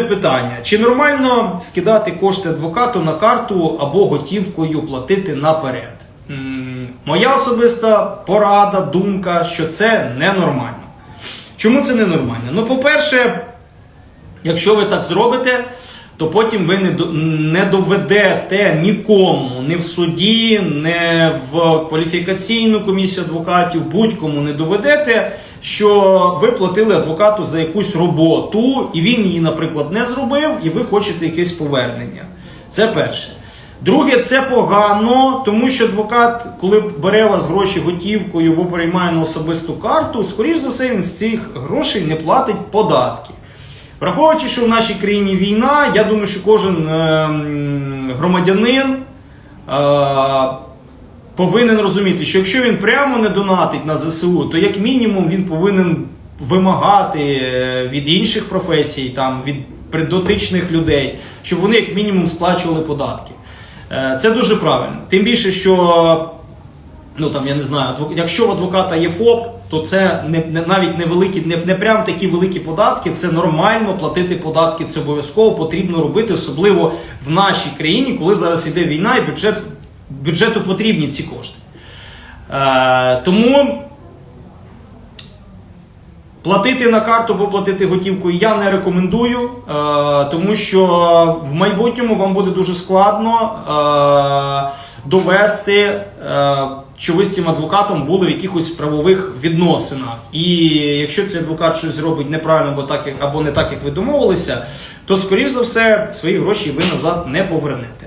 Питання: чи нормально скидати кошти адвокату на карту або готівкою платити наперед? М, Моя особиста порада, думка, що це ненормально. Чому це ненормально? Ну, по-перше, якщо ви так зробите, то потім ви не, до- не доведете нікому, ні в суді, ні в кваліфікаційну комісію адвокатів, будь-кому не доведете, що ви платили адвокату за якусь роботу, і він її, наприклад, не зробив, і ви хочете якесь повернення. Це перше. Друге, це погано, тому що адвокат, коли бере вас гроші готівкою або приймає на особисту карту, скоріш за все, він з цих грошей не платить податки. Враховуючи, що в нашій країні війна, я думаю, що кожен е, громадянин е, повинен розуміти, що якщо він прямо не донатить на ЗСУ, то як мінімум він повинен вимагати е, від інших професій, там, від предотичних людей, щоб вони як мінімум сплачували податки. Е, Це дуже правильно. Тим більше, що ну там я не знаю, якщо в адвоката є ФОП, то це не, не навіть невеликі, не, не прям такі великі податки. Це нормально платити податки. Це обов'язково потрібно робити, особливо в нашій країні, коли зараз йде війна, і бюджет бюджету потрібні ці кошти. Е, тому Платити на карту або платити готівкою я не рекомендую, е, тому що в майбутньому вам буде дуже складно е, довести, що ви з цим адвокатом були в якихось правових відносинах. І якщо цей адвокат щось зробить неправильно або, так, або не так, як ви домовилися, то, скоріш за все, свої гроші ви назад не повернете.